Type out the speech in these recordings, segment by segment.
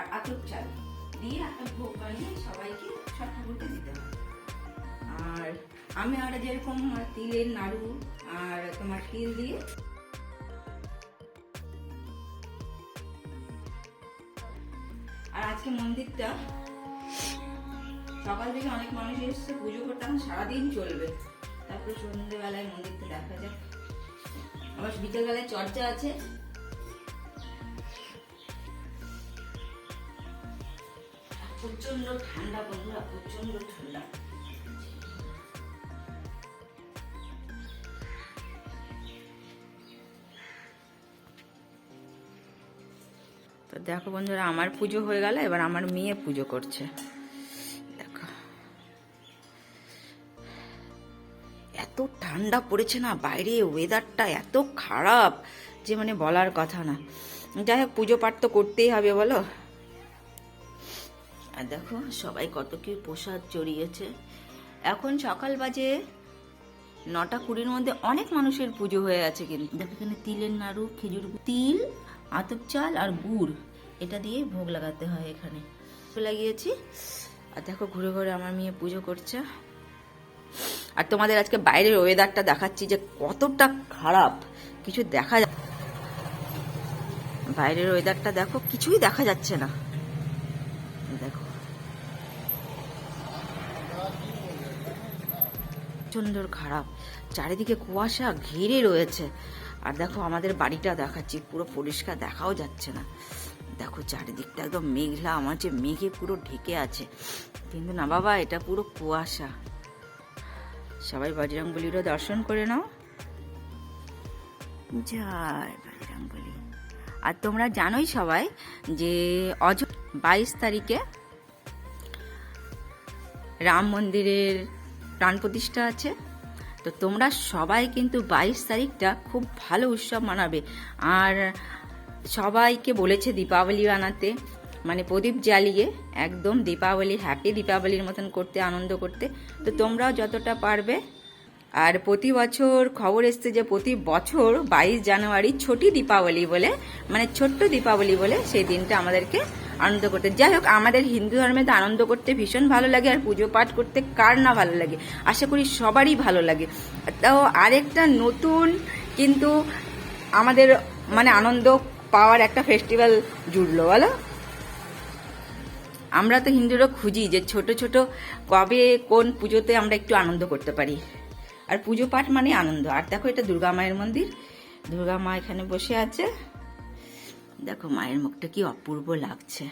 আর আতপ চাল দিয়ে একটা ভোগ বানিয়ে সবাইকে সব ঠাকুরকে দিতে হয়। আর আমি আর যেরকম তিলের নাড়ু আর তোমার তিল দিয়ে আর আজকে মন্দিরটা সকাল থেকে অনেক মানুষ এসছে, পুজো করতে এখন সারাদিন চলবে। তারপরে সন্ধ্যেবেলায় মন্দিরটা দেখা যাক। আবার বিকেলবেলায় চর্চা আছে। প্রচণ্ড ঠান্ডা বন্ধুরা ঠান্ডা। তো দেখো বন্ধুরা, আমার পুজো হয়ে গেল, এবার আমার মেয়ে পুজো করছে। দেখো। এত ঠান্ডা পড়েছে না, বাইরে ওয়েদারটা এত খারাপ, যে মানে বলার কথা না। যাই হোক পুজো পাঠ তো করতেই হবে, বলো। আর দেখো, সবাই কত কি প্রসাদ চড়িয়েছে। এখন সকাল বাজে নটা কুড়ির মধ্যে অনেক মানুষের পুজো হয়ে আছে কিন্তু। দেখো এখানে তিলের নাড়ু, খেজুর তিল, আতপ চাল আর গুড়। এটা দিয়ে ভোগ লাগাতে হয় এখানে। লাগিয়েছি। আর দেখো, ঘুরে ঘুরে আমার মেয়ে পুজো করছে। আর তোমাদের আজকে বাইরের ওয়েদারটা দেখাচ্ছি যে কতটা খারাপ। কিছু দেখা বাইরের ওয়েদারটা দেখো, কিছুই দেখা যাচ্ছে না দেখো প্রচণ্ড খারাপ। চারিদিকে কুয়াশা ঘিরে রয়েছে। আর দেখো আমাদের বাড়িটা দেখাচ্ছি, পুরো পরিষ্কার দেখাও যাচ্ছে না। দেখো চারিদিকটা একদম মেঘলা, আমার যে মেঘে পুরো ঢেকে আছে। কিন্তু না বাবা, এটা পুরো কুয়াশা। সবাই বজরংবলিরও দর্শন করে নাও। জয় বজরংবলী। আর তোমরা জানোই সবাই যে অজ বাইশ তারিখে রাম মন্দিরের প্রাণ প্রতিষ্ঠা আছে। তো তোমরা সবাই কিন্তু বাইশ তারিখটা খুব ভালো উৎসব মানাবে। আর সবাইকে বলেছে দীপাবলি বানাতে। মানে প্রদীপ জ্বালিয়ে একদম দীপাবলি হ্যাপি দীপাবলির মতন করতে, আনন্দ করতে। তো তোমরাও যতটা পারবে। আর প্রতি বছর খবর এসছে যে প্রতি বছর বাইশ জানুয়ারি ছোটি দীপাবলি বলে মানে ছোট্ট দীপাবলি বলে সেই দিনটা আমাদেরকে আনন্দ করতে। যাই হোক, আমাদের হিন্দু ধর্মে তো আনন্দ করতে ভীষণ ভালো লাগে, আর পুজো পাঠ করতে কার না ভালো লাগে? আশা করি সবারই ভালো লাগে। তাও আরেকটা নতুন কিন্তু আমাদের মানে আনন্দ পাওয়ার একটা ফেস্টিভ্যাল জুড়লো, বলো? আমরা তো হিন্দুরা খুঁজি যে ছোট ছোট কবে কোন পুজোতে আমরা একটু আনন্দ করতে পারি। আর পুজো পাঠ মানে আনন্দ। আর দেখো এটা দুর্গা মায়ের মন্দির। দুর্গা মা এখানে বসে আছে। দেখো, মায়ের মুখটা কি অপূর্ব লাগছে।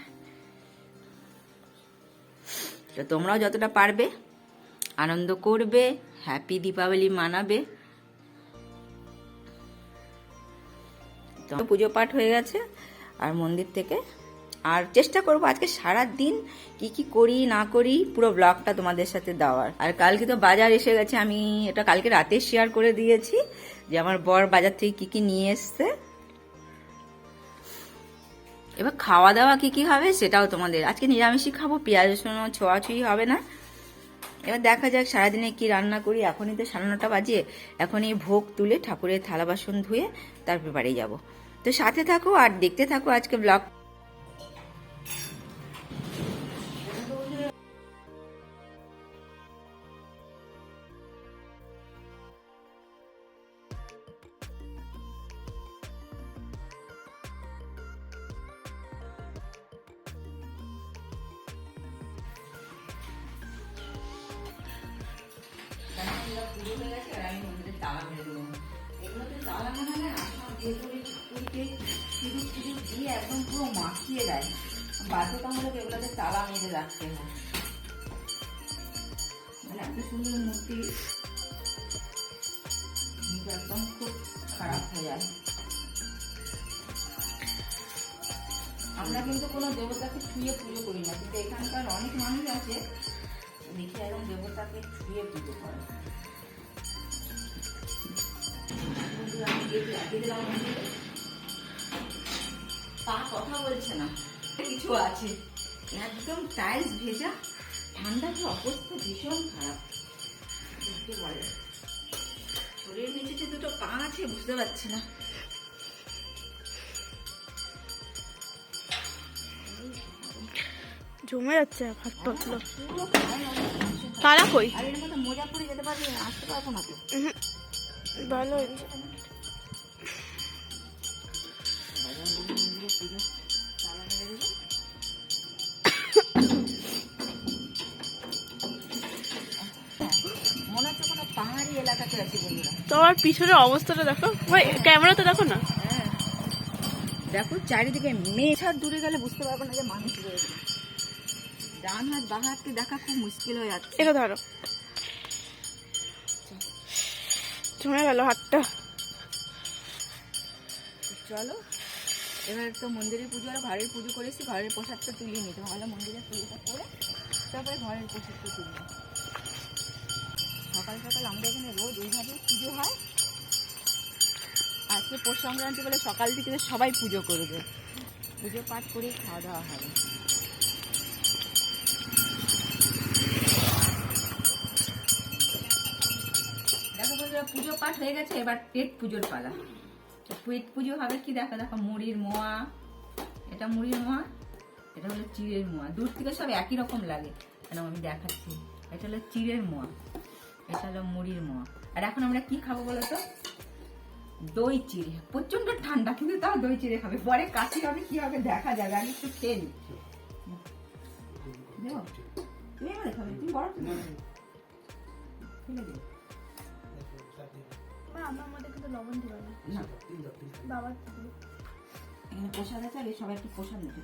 তো তোমরাও যতটা পারবে, আনন্দ করবে হ্যাপি দীপাবলি মানাবে। পুজো পাঠ হয়ে গেছে, আর মন্দির থেকে আর চেষ্টা করব আজকে সারা দিন কি কি করি, না করি, পুরো ব্লগটা তোমাদের সাথে দেওয়ার। আর কালকে তো বাজার এসে গেছে, আমি এটা কালকে রাতে শেয়ার করে দিয়েছি যে আমার বর বাজার থেকে কি কি নিয়ে এসছে। এবার খাওয়া দাওয়া কি কি হবে সেটাও তোমাদের। আজকে নিরামিষই খাব, পেঁয়াজ, রসুন ছোঁয়াছুঁয়ি হবে না। এবার দেখা যাক, সারাদিনে কি রান্না করি। এখনই তো সাড়ে নটা বাজে। এখনই ভোগ তুলে ঠাকুরের থালা বাসন ধুয়ে তারপর বাড়ি যাব। তো সাথে থাকো আর দেখতে থাকো আজকে ব্লগ। মানে এত সুন্দর মূর্তি। একদম খুব খারাপ হয়ে যায়। আমরা কিন্তু কোনো দেবতাকে ছুঁয়ে পুজো করি না, কিন্তু এখানকার অনেক মানুষ আছে দেখি একদম দেবতাকে ছুঁয়ে পুজো করে পা কথা বলছে না। কিছু আছে। একদম টাইলস ভেজা ঠান্ডাতে অবস্থা, ভীষণ খারাপ। বলে। শরীর নিচে দুটো পা আছে, বুঝতে পারছি না। মনে হচ্ছে কোনো পাহাড়ি এলাকাতে আছি বন্ধুরা তোমার পিছনের অবস্থাটা দেখো। ভাই ক্যামেরাতে দেখো না? হ্যাঁ। দেখো চারিদিকে মেঘার দূরে গেলে বুঝতে পারব না যে মানুষ রয়েছে। ডান হাত বাঁ হাতকে দেখা খুব মুশকিল হয়ে যাচ্ছে। এটা ধরো। জমে গেল হাতটা। চলো এবার তো মন্দিরে পুজো হলো ঘরের পুজো করেছি ঘরের প্রসাদটা তুলিয়ে নিতে ভালো মন্দিরের পুজোটা করে তারপরে ঘরের প্রসাদটা তুলবো সকাল সকাল আমাদের এখানে রোজ এইভাবে পুজো হয়। আজকে পৌষ সংক্রান্তি বলে সকাল থেকে সবাই পুজো করবে। পুজো পাঠ করে খাওয়া দাওয়া হবে। হয়ে গেছে, এবার পেট পুজোর পালা। পেট পুজো হবে কি দেখো দেখো মুড়ির মোয়া। এটা মুড়ির মোয়া, এটা হলো চিড়ের মোয়া। দূর থেকে সব একই রকম লাগে। কেন আমি দেখাচ্ছি। এটা হলো চিড়ের মোয়া। এটা হলো মুড়ির মোয়া। আর এখন আমরা কি খাব বলো তো? দই চিড়ে। প্রচণ্ড ঠান্ডা, কিন্তু তাও দই চিড়ে খাবে। পরে কাশি হবে, কি হবে দেখা যাবে। আগে একটু খেয়ে দেবো? তুমি এবারে খাবে, তুমি বড় মা আমার মধ্যে কিন্তু লবণ দিবা না। না বাবার এখানে পোষা আর এই সবাই একটু পোষা নিতে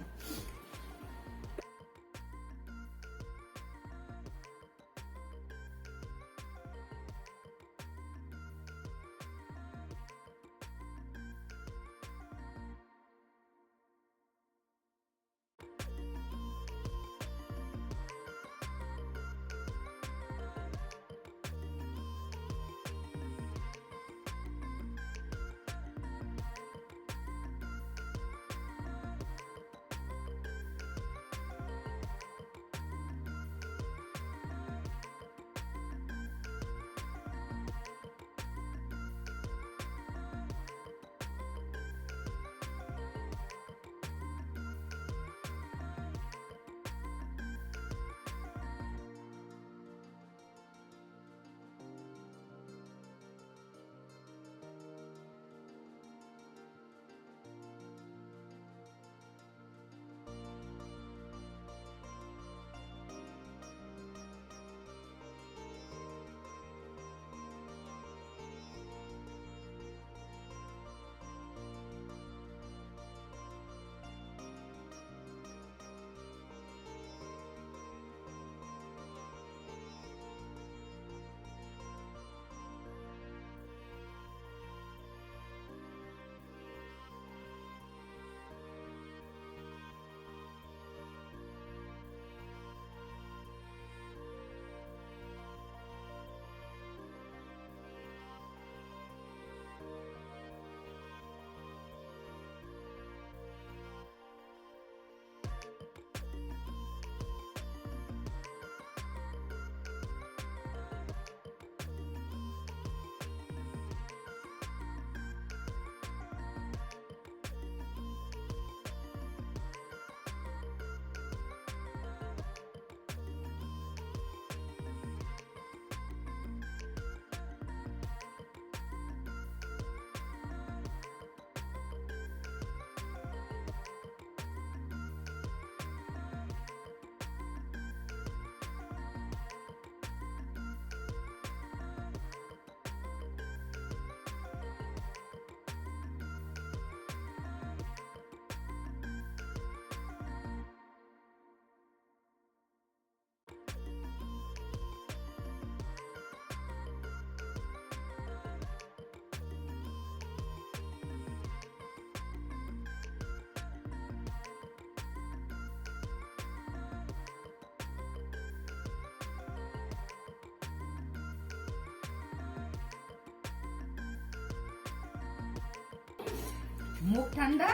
মুখ ঠান্ডা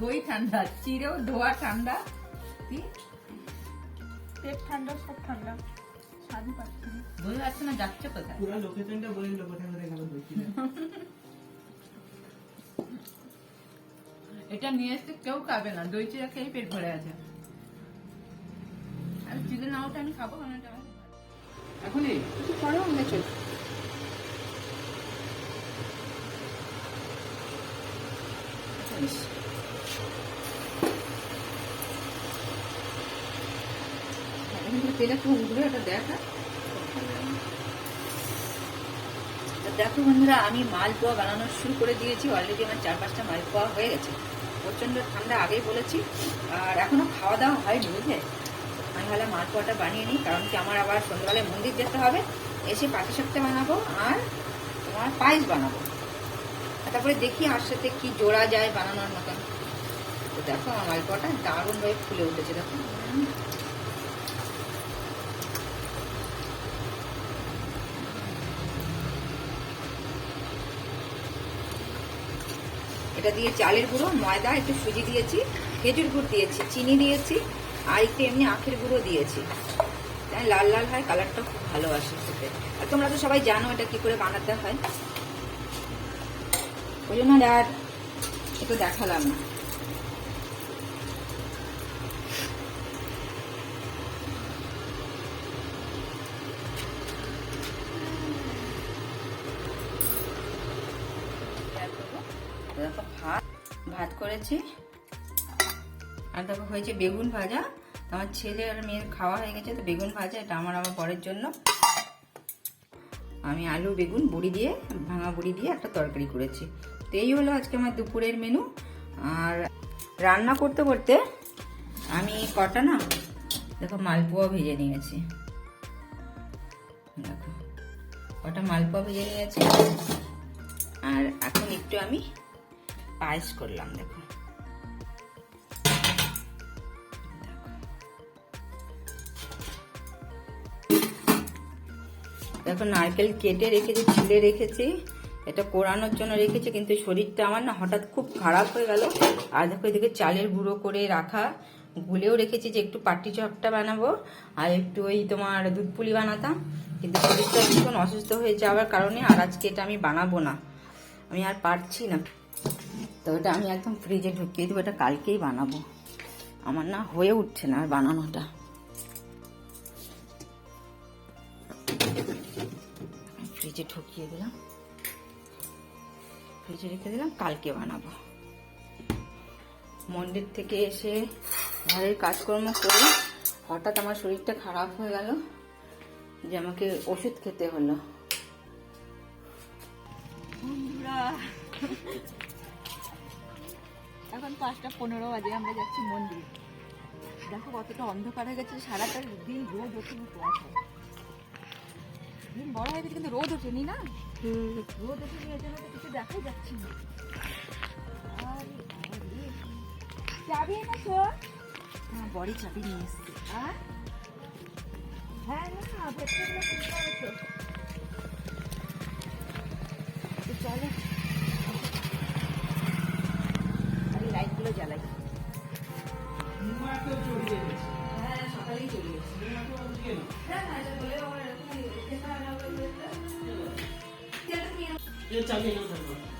দই ঠান্ডা চিড়েও ধোয়া ঠান্ডা কি? পেট ঠান্ডা সব ঠান্ডা। স্বাদই পাচ্ছি না। বোঝা না যাচ্ছে কোথায়? পুরো লোকেশনটা বলে দিল কোথায় কোথায় গেল দইচিটা এটা নিয়ে এসে কেউ খাবে না দই চিরা খেয়ে পেট ভরে আছে। আর চিকেন নাওটা আমি খাব এখনই? কিছু করো আমরা এটা দেখা দেখো বন্ধুরা, আমি মালপোয়া বানানো শুরু করে দিয়েছি। অলরেডি আমার চার পাঁচটা মালপোয়া হয়ে গেছে। প্রচণ্ড ঠান্ডা আগেই বলেছি। আর এখনও খাওয়া দাওয়া হয়নি, বুঝলে? আমি ভালো মালপোয়াটা বানিয়ে নিই, কারণ কি আমার আবার সন্ধ্যাবেলায় মন্দির যেতে হবে। এসে পাখি সাপটা বানাবো আর তোমার পায়েস বানাবো। তারপরে দেখি আর সাথে কি জোড়া যায় বানানোর মতন। তো দেখো আমার মালপোয়াটা দারুণভাবে ফুলে উঠেছে, দেখো। এটা দিয়ে চালের গুঁড়ো, ময়দা, একটু সুজি দিয়েছি, খেজুর গুড় দিয়েছি, চিনি দিয়েছি, আর একটু এমনি আখের গুঁড়ো দিয়েছি। লাল লাল হয় কালারটা খুব ভালো আসে আর তোমরা তো সবাই জানো এটা কি করে বানাতে হয়। ওই জন্য আর একটু দেখালাম না। ভাত ভাত করেছি। আর দেখো হয়েছে বেগুন ভাজা। আমার ছেলে আর মেয়ের খাওয়া হয়ে গেছে, তো বেগুন ভাজা, এটা আমার আমার বরের জন্য। আমি আলু, বেগুন, বড়ি দিয়ে, ভাঙা বড়ি দিয়ে একটা তরকারি করেছি। তো এই হলো আজকে আমার দুপুরের মেনু আর রান্না করতে করতে আমি কটা না, দেখো মালপোয়া ভেজে নিয়েছি। দেখো, কটা মালপোয়া ভেজে নিয়েছি। আর এখন একটু আমি পায়েস করলাম, দেখো। দেখো, নারকেল কেটে রেখেছি, ছিলে রেখেছি। এটা কোরানোর জন্য রেখেছি, কিন্তু শরীরটা আমার না হঠাৎ খুব খারাপ হয়ে গেল। আর দেখো এদিকে চালের গুঁড়ো করে রাখা। গুলেও রেখেছি যে একটু পাটি চপটা বানাবো, আর একটু ওই তোমার দুধ পুলি বানাতাম। কিন্তু শরীরটা ভীষণ অসুস্থ হয়ে যাওয়ার কারণে আর আজকে এটা আমি বানাবো না। আমি আর পারছি না। তো এটা আমি একদম ফ্রিজে ঢুকিয়ে দেবো, এটা কালকেই বানাবো। আমার না হয়ে উঠছে না আর বানানোটা। ফ্রিজে ঢুকিয়ে দিলাম। ফ্রিজে রেখে দিলাম, কালকে বানাবো। মন্দির থেকে এসে ঘরের কাজকর্ম করে হঠাৎ আমার শরীরটা খারাপ হয়ে গেল, যে আমাকে ওষুধ খেতে হলো। এখন পাঁচটা পনেরো বাজে, আমরা যাচ্ছি মন্দির। দেখো কতটা অন্ধকার হয়ে গেছে, সারাটা দিন রোদ ওঠেনি কুয়াশা দিন বড় হয়ে গেছে কিন্তু রোদ ওঠেনি না? রোদ ওঠেনি এর জন্য কিছু দেখাই যাচ্ছে না। চাবি এনেছো? হ্যাঁ বড়ি চাবি নিয়ে এসছে। আর? হ্যাঁ না ভেতরে তো। তো চলো। আমি লাইটগুলো জ্বালাই। হ্যাঁ সকালেই চলে গেছি। হ্যাঁ হ্যাঁ এটা বলে আমার এরকম খেতে হয় না বলে তেলটা নিয়ে চালিয়ে নাও তারপর এখন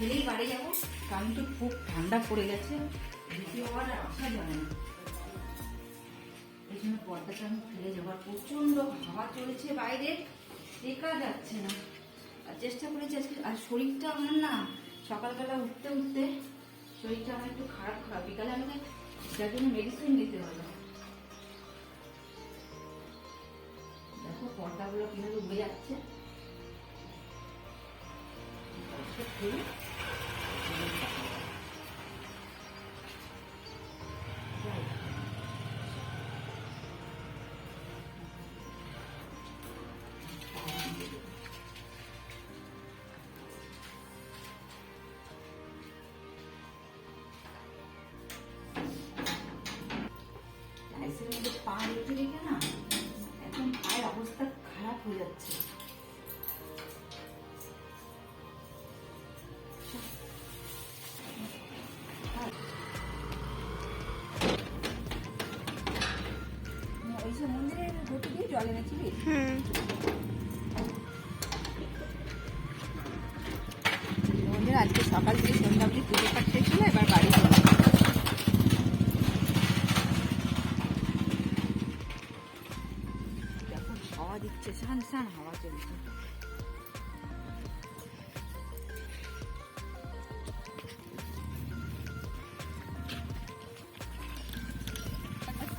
ফেলেই বাড়ি যাব। কারণ তো খুব ঠান্ডা পড়ে গেছে। দ্বিতীয় আর আসা যাবে না। এই জন্য পর্দাটা আমি ফেলে যাবার প্রচণ্ড হাওয়া চলেছে বাইরে। দেখা যাচ্ছে না। আর চেষ্টা করেছি আজকে, আর শরীরটা আমার না, সকালবেলা উঠতে উঠতে শরীরটা আমার একটু খারাপ খারাপ। বিকালে আমাকে যার জন্য মেডিসিন দিতে হলো। দেখো পর্দাগুলো কীভাবে উড়ে যাচ্ছে। পা রেখে রেখে না দিচ্ছে সান সান হাওয়া চলছে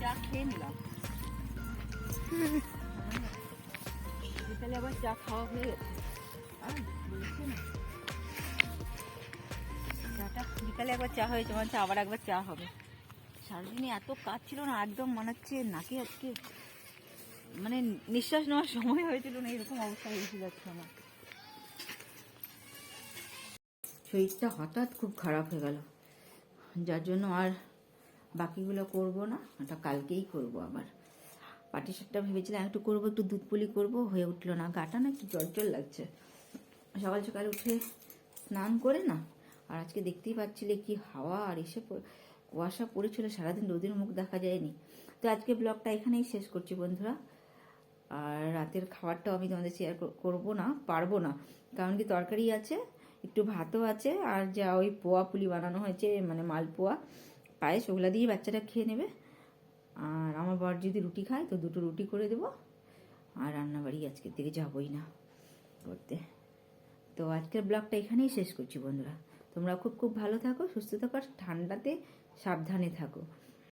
চা খেয়ে নিলাম বিকালে আবার চা খাওয়া হয়ে গেছে আর বলছি না চাটা বিকালে একবার চা হয়েছে মনে হচ্ছে আবার একবার চা হবে সারাদিনে এত কাজ ছিল না একদম মনে হচ্ছে নাকে আজকে মানে নিঃশ্বাস নেওয়ার সময় হয়েছিল না, এরকম অবস্থা হয়েছিল আমার। শরীরটা হঠাৎ খুব খারাপ হয়ে গেল। যার জন্য আর বাকিগুলো করব না, ওটা কালকেই করব আবার। পাটি সাপটা ভেবেছিলাম একটু করব, একটু দুধ পুলি করব, হয়ে উঠল না। গাটা না একটু জল লাগছে। সকাল সকাল উঠে স্নান করে না, আর আজকে দেখতেই পাচ্ছিলে কি হাওয়া, আর এসে কুয়াশা পড়েছিল, সারাদিন রোদের মুখ দেখা যায়নি। তো আজকে ব্লগটা এখানেই শেষ করছি বন্ধুরা। আর রাতের খাবারটাও আমি তোমাদের শেয়ার করব না, পারব না। কারণ কি তরকারি আছে, একটু ভাতও আছে, আর যা ওই পোয়া পুলি বানানো হয়েছে মানে মালপোয়া, পায়েস, ওগুলা দিয়ে বাচ্চাটা খেয়ে নেবে। আর আমার বর যদি রুটি খায়, তো দুটো রুটি করে দেবো। আর রান্নাবাড়ি আজকের থেকে যাবোই না করতে। তো আজকের ব্লগটা এখানেই শেষ করছি বন্ধুরা। তোমরা খুব খুব ভালো থাকো, সুস্থ থাকো, আর ঠান্ডাতে সাবধানে থাকো।